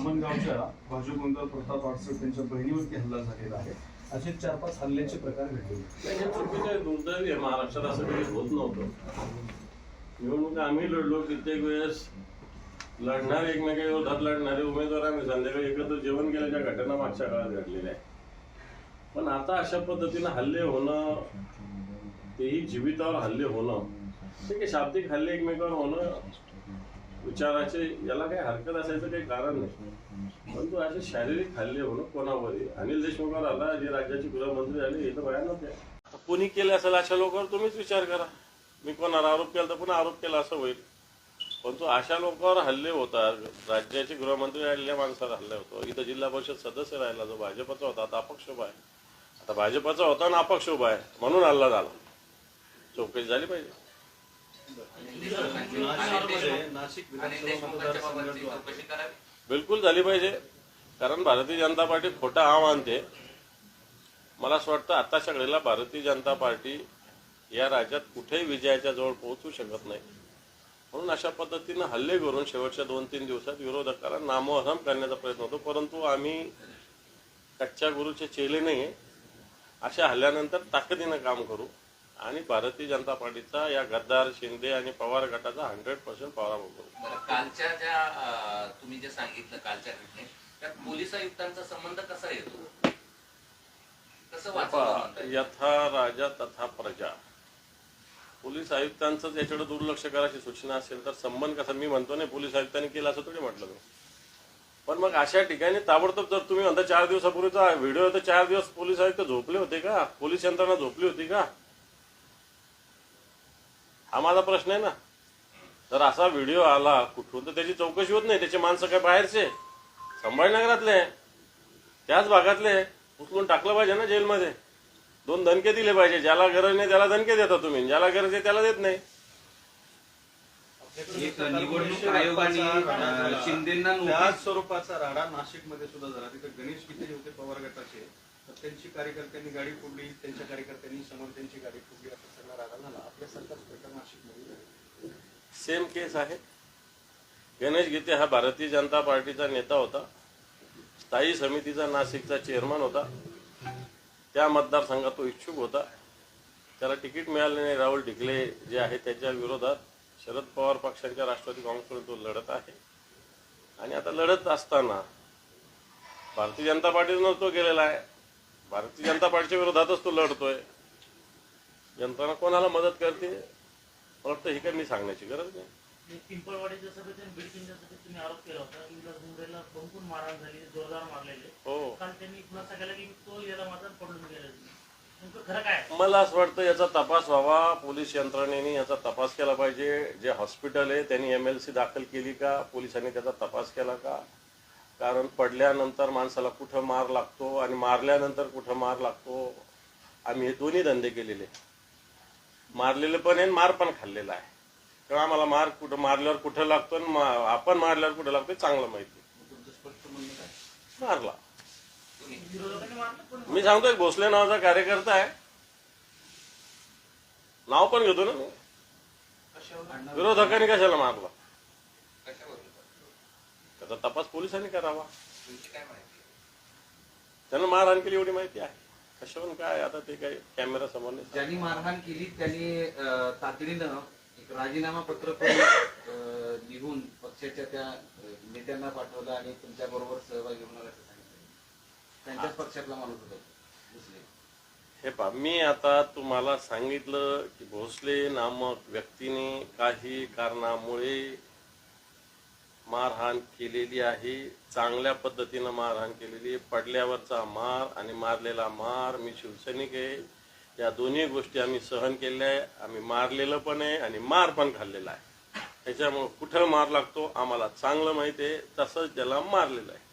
धामणगावच्या भाजपमंदार प्रताप आडसट त्यांच्या बहिणीवरती हल्ला झालेला आहे. असे चार पाच हल्ल्याचे प्रकार घडले. हे चुकीचं दुर्दैवी आहे. महाराष्ट्रात असं कधी होत नव्हतं. निवडणूक आम्ही लढलो कित्येक वेळेस. लढणारे एकमेका विरोधात लढणारे उमेदवार आम्ही संध्याकाळी एकत्र जेवण केल्याच्या घटना मागच्या काळात घडलेल्या आहे पण आता अशा पद्धतीनं हल्ले होणं तेही जीवितावर हल्ले होणं ते काही शाब्दिक हल्ले एकमेकांवर होणं विचाराचे याला काही हरकत असायचं काही कारण नाही. परंतु असे शारीरिक हल्ले होणं कोणावरही अनिल देशमुखावर आला जे राज्याचे गृहमंत्री झाले हे तर भयानक आहे. आता कोणी केले असेल अशा लोकांवर तुम्हीच विचार करा. मी कोणावर आरोप केला तर पुन्हा आरोप केला असं होईल. परंतु अशा लोकांवर हल्ले होतात. राज्याचे गृहमंत्री राहिलेल्या माणसावर हल्ले होतो. इथं जिल्हा परिषद सदस्य राहिला जो भाजपचा होता आता अपक्ष उभा आहे. आता भाजपचा होता ना अपक्ष उभा आहे. म्हणून हल्ला झाला. चौकशी झाली पाहिजे. नाशिक बिलकुल झाली पाहिजे. कारण भारतीय जनता पार्टी खोटा आव आणते. मला असं वाटतं आताच्या घडीला भारतीय जनता पार्टी या राज्यात कुठेही विजयाच्या जवळ पोहोचू शकत नाही. म्हणून अशा पद्धतीनं हल्ले करून शेवटच्या दोन तीन दिवसात विरोधकाला नामोहरम करण्याचा प्रयत्न होतो. परंतु आम्ही कच्च्या गुरुचे चेले नाही आहे अशा हल्ल्यानंतर ताकदीनं काम करू. आणि भारतीय जनता पार्टीचा या गद्दार शिंदे आणि पवार गटाचा हंड्रेड पर्सेंट पराभव करू बरं कालच्या ज्या तुम्ही जे सांगितलं कालच्या घटनेत त्यात पोलीस आयुक्तांचा संबंध कसा येतो? कसं? यथा राजा तथा प्रजा. पोलीस आयुक्तांचं याच्याकडे दुर्लक्ष करायची सूचना असेल तर संबंध कसा? मी म्हणतो नाही पोलीस आयुक्तांनी केला असं थोडी म्हटलं मी पण मग अशा ठिकाणी ताबडतोब जर तुम्ही म्हणता चार दिवसापूर्वीचा व्हिडिओ तर चार दिवस पोलीस आयुक्त झोपले होते का? पोलीस यंत्रणा झोपली होती का? हा माझा प्रश्न आहे ना. जर असा व्हिडिओ आला कुठून तर त्याची चौकशी होत नाही त्याचे माणसं काय बाहेरचे? संभाजीनगरातले. त्याच भागातले. उचलून टाकलं पाहिजे ना जेलमध्ये. दोन दणके दिले पाहिजे. ज्याला गरज नाही त्याला दणके देता तुम्ही. ज्याला गरज आहे त्याला देत नाही. एक निवडणूक आयोगाने शिंदेना त्याच स्वरूपाचा राडा नाशिकमध्ये सुद्धा झाला. तिथे गणेश गीते होते पवार गटाचे? तर त्यांची कार्यकर्त्यांनी गाडी फोडली त्यांच्या कार्यकर्त्यांनी समोर त्यांची गाडी फोडली. असा सगळा राडा झाला. आपल्या सरकार. सेम केस आहे. गणेश गीते हा भारतीय जनता पार्टीचा नेता होता. स्थायी समितीचा नाशिकचा चेअरमन होता. त्या मतदारसंघात तो इच्छुक होता. त्याला तिकीट मिळाले नाही. राहुल ढिकले जे आहे त्याच्या विरोधात शरद पवार पक्षांच्या राष्ट्रवादी काँग्रेसकडून तो लढत आहे. आणि आता लढत असताना भारतीय जनता पार्टीनं तो गेलेला आहे. भारतीय जनता पार्टीच्या विरोधातच तो लढतोय. जनताना कोणाला मदत करते? मला वाटतं हे काही मी सांगण्याची गरज नाही. पिंपळवाडीच्या सभेत आणि बीडकिनच्या सभेत तुम्ही आरोप केला होता विलास मारहाण झाली जोरदार मारलेले हो. काल त्यांनी खुलासा केला की तो याला पडून गेला नेमकं खरं काय आहे? मला असं वाटतं याचा तपास व्हावा पोलीस यंत्रणेने याचा तपास केला पाहिजे. जे हॉस्पिटल आहे त्यांनी एम एल सी दाखल केली का? पोलिसांनी त्याचा तपास केला का? कारण पडल्यानंतर माणसाला कुठं मार लागतो आणि मारल्यानंतर कुठं मार लागतो? आम्ही हे दोन्ही धंदे केलेले. मारलेले पण आहे मार पण खाल्लेला आहे. तेव्हा आम्हाला मार कुठं मारल्यावर कुठं लागतो आणि मा- आपण मारल्यावर कुठं लागतो हे चांगलं माहिती. तुमचं स्पष्ट म्हणणं काय मारला. मी सांगतोय भोसले नावाचा कार्यकर्ता आहे. नाव पण घेतो ना मी. विरोधकांनी कशाला मारला? त्याचा तपास पोलिसांनी करावा. त्यांना मारहाण केली एवढी माहिती आहे. कशावरून काय आता ते काही कॅमेरा समोर नाही. ज्यांनी मारहाण केली त्यांनी अं, तातडीनं एक राजीनामा पत्र पण, अं, लिहून पक्षाच्या त्या अं, नेत्यांना पाठवलं आणि तुमच्या बरोबर सहभागी होणार असं सांगितलं. त्यांच्याच पक्षातला माणूस होता दुसरे. हे पहा मी आता तुम्हाला सांगितलं की भोसले नामक व्यक्तीने काही कारणामुळे मारहाण केलेली आहे. चांगल्या पद्धतीनं मारहाण केलेली आहे. पडल्यावरचा मार आणि मारलेला मार मी शिवसैनिक आहे. या दोन्ही गोष्टी आम्ही सहन केल्या आहे. आम्ही मारलेलं पण आहे आणि मार पण खाल्लेला आहे. त्याच्यामुळं कुठं मार लागतो आम्हाला चांगलं माहिती आहे. तसंच त्याला मारलेलं आहे.